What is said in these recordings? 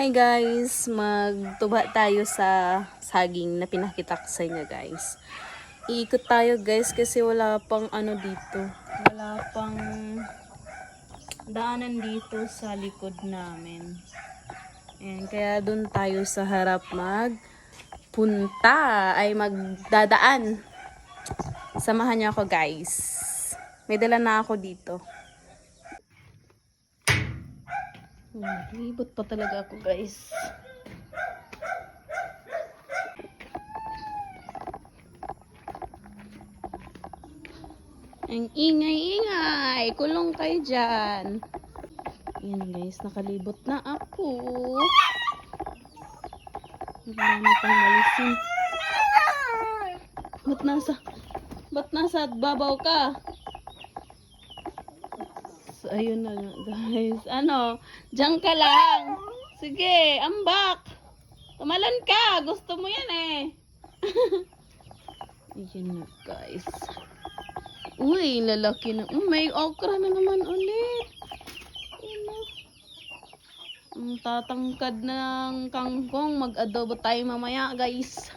Hi guys, magtuba tayo sa saging na pinakita ko sa inyo guys. Iikot tayo guys kasi wala pang ano dito. Wala pang daanan dito sa likod namin. Ayan, kaya dun tayo sa harap mag punta ay magdadaan. Samahan niyo ako guys. May dala na ako dito. Libot pa talaga ako guys. Ang ingay-ingay. Kulong kayo dyan. Yan guys, nakalibot na ako. Marami pang malisin. Ba't nasa, ba't nasa babaw ka? Ayun na guys. Ano, diyan ka lang. Sige, ambak. Tumalon ka. Gusto mo yan eh. Ayun na, guys. Uy, lalaki na. Mm, may okra na naman ulit. Na. Ang tatangkad ng kangkong. Mag-adobo tayo mamaya, guys.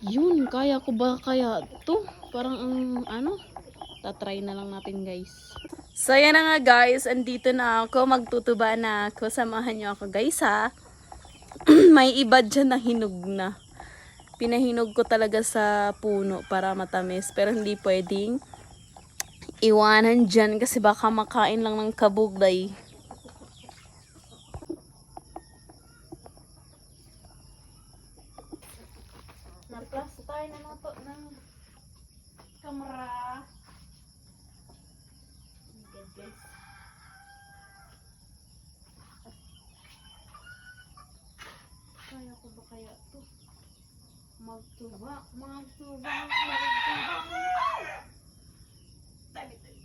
Yun, kaya ko ba kaya to? Parang ang ano, tatry na lang natin guys. So yan na nga guys, andito na ako, magtutuba na ako. Samahan niyo ako guys ha. May iba dyan na hinog na. Pinahinog ko talaga sa puno para matamis. Pero hindi pwedeng iwanan dyan kasi baka makain lang ng kabugday. Naplasta tayo ng mga to ng kamera. Guys. Kaya ko ba kaya to? Magtuba, magtuba, magtuba. Tabi, tabi.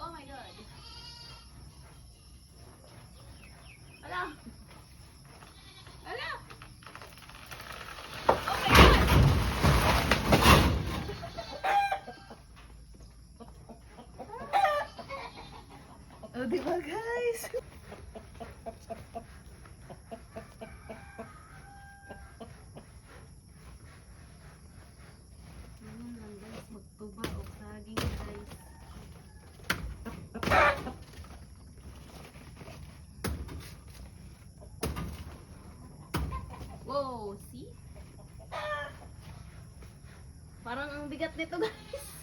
Oh my god. Ala. Ala. Oh my god. Oh, di ba guys? Ayun lang guys, magtuba o saging guys. Wow, see? Parang ang bigat nito, guys.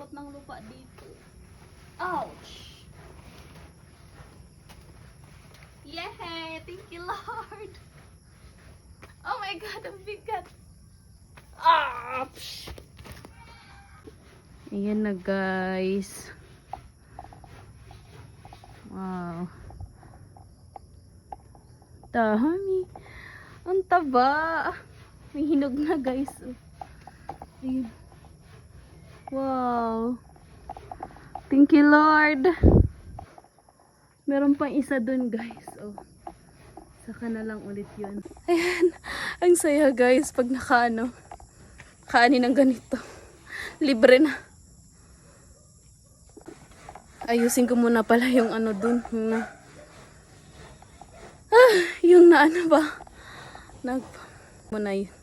Lambot ng lupa dito. Ouch! Yay! Thank you, Lord! Oh my God, ang bigat! Ouch! Ayan na, guys. Wow. Dami. Ang taba. May hinog na guys. oh. Wow. Thank you Lord. Meron pang isa dun guys. Oh. Saka na lang ulit yun. Ayan. Ang saya guys pag nakaano. Kaani ng ganito. Libre na. Ayusin ko muna pala yung ano dun. Yung na, Ah, yung na ano ba? Nag muna yun.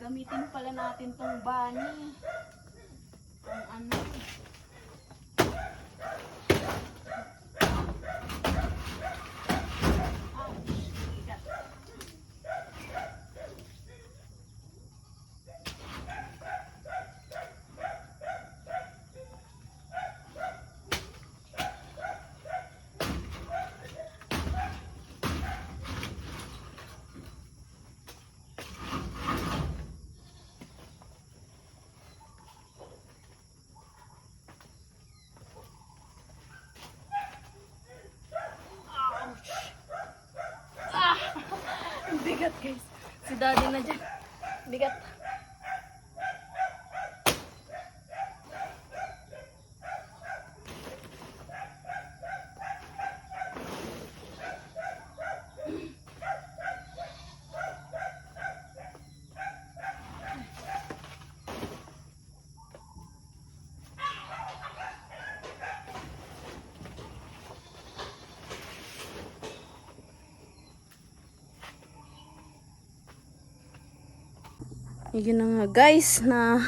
Gagamitin pala natin tong bunny. Ang ano. Bigat guys. Si daddy na dyan. Bigat. Yun na nga guys na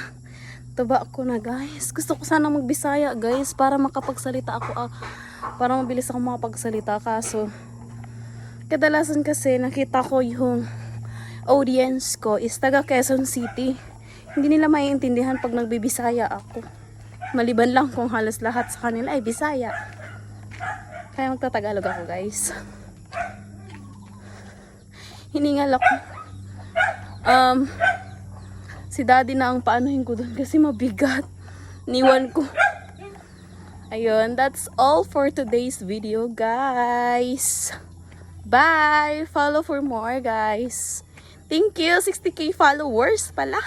taba ko na guys. Gusto ko sana magbisaya guys para makapagsalita ako. ah, para mabilis ako makapagsalita kaso kadalasan kasi nakita ko yung audience ko is taga Quezon City. Hindi nila maiintindihan pag nagbibisaya ako. Maliban lang kung halos lahat sa kanila ay bisaya. Kaya magtatagalog ako guys. Hiningal ako. Um, si daddy na ang paanuhin ko doon kasi mabigat. Niwan ko. Ayun, that's all for today's video, guys. Bye! Follow for more, guys. Thank you, 60k followers pala.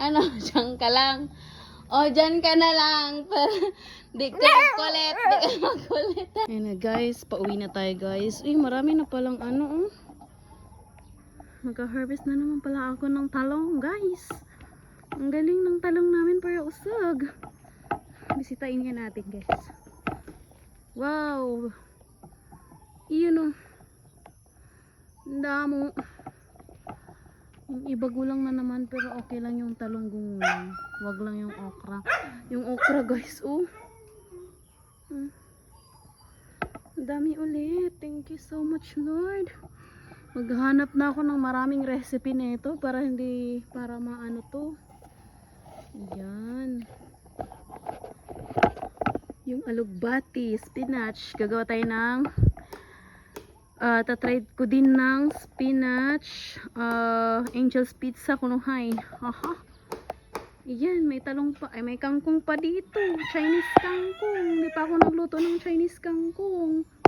Ano, dyan ka lang. O, dyan ka na lang. Pero, di ka magkulit. Di ka magkulit. Ayun na, guys. Pauwi na tayo, guys. Uy, marami na palang ano, oh. Magka-harvest na naman pala ako ng talong, guys. Ang galing ng talong namin para usog. Bisitahin nga natin, guys. Wow! Iyon, oh. Ang damo. Yung iba gulang na naman, pero okay lang yung talong gungulang. Wag lang yung okra. Yung okra, guys, oh. Hmm. Dami ulit. Thank you so much, Lord. Maghanap na ako ng maraming recipe nito para hindi para maano to. Yan. Yung alugbati, spinach. Gagawa tayo ng uh, tatry ko din ng spinach uh, angel's pizza kunuhay. Aha. Yan, may talong pa. Ay, may kangkong pa dito. Chinese kangkong. Hindi pa ako nagluto ng Chinese kangkong.